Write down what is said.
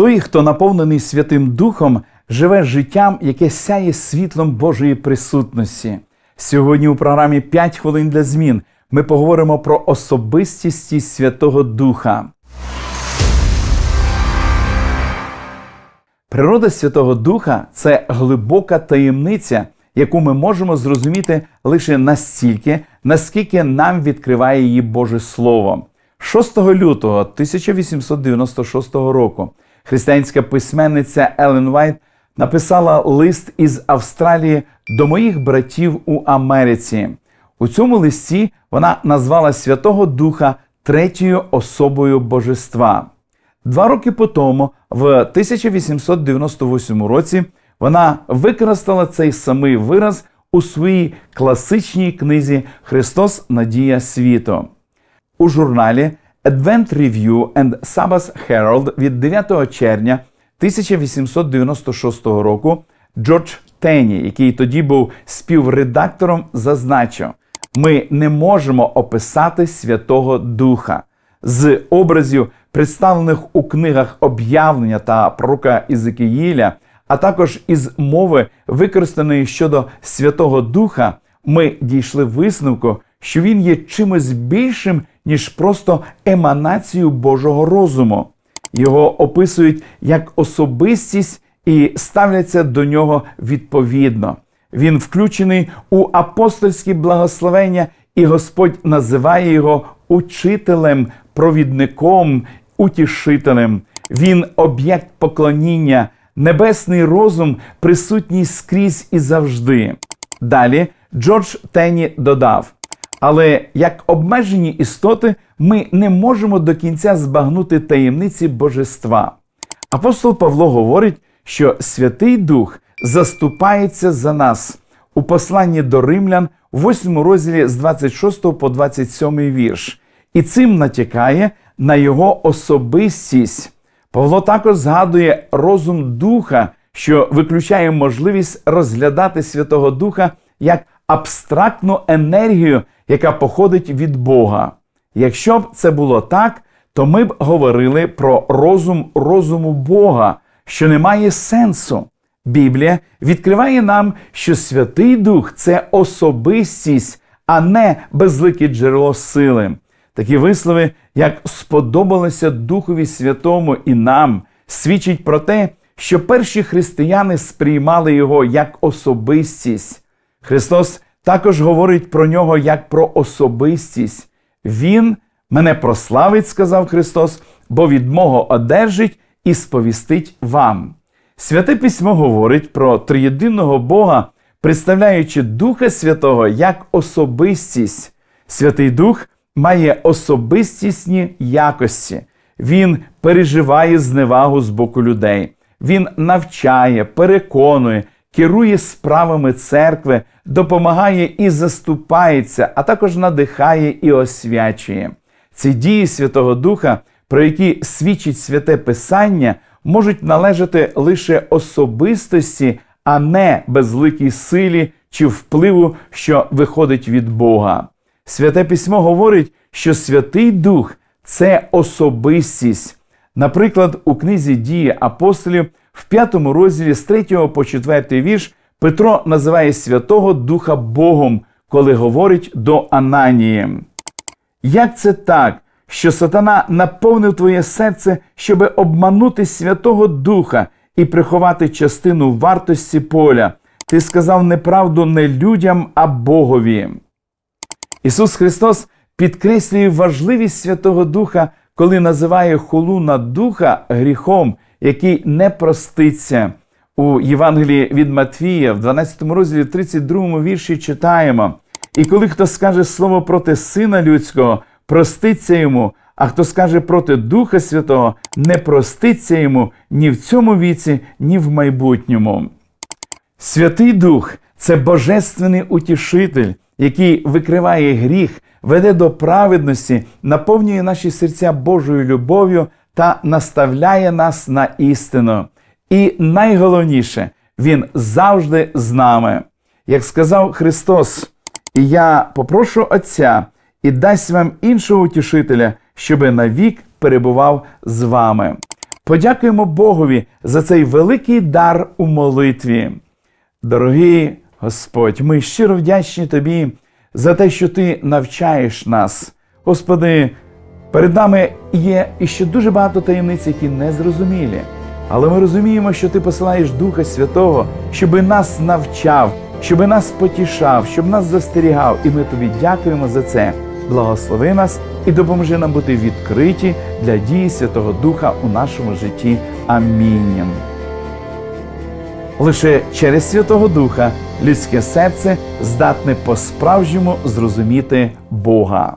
Той, хто наповнений Святим Духом, живе життям, яке сяє світлом Божої присутності. Сьогодні у програмі «5 хвилин для змін ми поговоримо про особистість Святого Духа. Природа Святого Духа це глибока таємниця, яку ми можемо зрозуміти лише настільки, наскільки нам відкриває її Боже Слово. 6 лютого 1896 року християнська письменниця Елен Вайт написала лист із Австралії до моїх братів у Америці. У цьому листі вона назвала Святого Духа третьою особою Божества. Два роки по тому, в 1898 році, вона використала цей самий вираз у своїй класичній книзі Христос Надія світу. У журналі Advent Review and Sabbath Herald від 9 червня 1896 року Джордж Тенні, який тоді був співредактором, зазначив: ми не можемо описати Святого Духа з образів, представлених у книгах об'явлення та пророка Ізекіїля, а також із мови, використаної щодо Святого Духа, ми дійшли висновку, що він є чимось більшим, ніж просто еманацією Божого розуму. Його описують як особистість і ставляться до нього відповідно. Він включений у апостольські благословення, і Господь називає його учителем, провідником, утішителем. Він об'єкт поклоніння, небесний розум, присутній скрізь і завжди. Далі Джордж Тенні додав. Але як обмежені істоти, ми не можемо до кінця збагнути таємниці божества. Апостол Павло говорить, що Святий Дух заступається за нас у посланні до римлян, в 8 розділі з 26 по 27 вірш, і цим натякає на його особистість. Павло також згадує розум духа, що виключає можливість розглядати Святого Духа як абстрактну енергію, яка походить від Бога. Якщо б це було так, то ми б говорили про розум розуму Бога, що не має сенсу. Біблія відкриває нам, що Святий Дух це особистість, а не безлике джерело сили. Такі вислови, як сподобалося Духові Святому і нам, свідчить про те, що перші християни сприймали його як особистість. Христос також говорить про нього як про особистість. Він мене прославить, сказав Христос, бо від мого одержить і сповістить вам. Святе письмо говорить про триєдиного Бога, представляючи Духа Святого як особистість. Святий Дух має особистісні якості. Він переживає зневагу з боку людей. Він навчає, переконує, керує справами церкви, допомагає і заступається, а також надихає і освячує. Ці дії Святого Духа, про які свідчить святе Писання, можуть належати лише особистості, а не безликій силі чи впливу, що виходить від Бога. Святе письмо говорить, що Святий Дух це особистість. Наприклад, у книзі дії апостолів в п'ятому розділі з 3 по 4 вірш Петро називає Святого Духа Богом, коли говорить до Ананії. Як це так, що сатана наповнив твоє серце, щоби обманути Святого Духа і приховати частину вартості поля? Ти сказав неправду не людям, а Богові. Ісус Христос підкреслює важливість Святого Духа, коли називає хулу на духа гріхом, який не проститься. У Євангелії від Матвія, в 12 розділі 32 вірші читаємо: І коли хто скаже слово проти Сина Людського, проститься йому, а хто скаже проти Духа Святого, не проститься йому ні в цьому віці, ні в майбутньому. Святий Дух це божественний утішитель, який викриває гріх, веде до праведності, наповнює наші серця Божою любов'ю та наставляє нас на істину. І найголовніше, Він завжди з нами. Як сказав Христос, я попрошу Отця і дасть вам іншого утішителя, щоби навік перебував з вами. Подякуємо Богові за цей великий дар у молитві. Дорогий Господь, ми щиро вдячні Тобі за те, що Ти навчаєш нас. Господи, перед нами є іще дуже багато таємниць, які не зрозумілі. Але ми розуміємо, що Ти посилаєш Духа Святого, щоби нас навчав, щоби нас потішав, щоб нас застерігав. І ми тобі дякуємо за це. Благослови нас і допоможи нам бути відкриті для дії Святого Духа у нашому житті. Амінь. Лише через Святого Духа людське серце здатне по-справжньому зрозуміти Бога.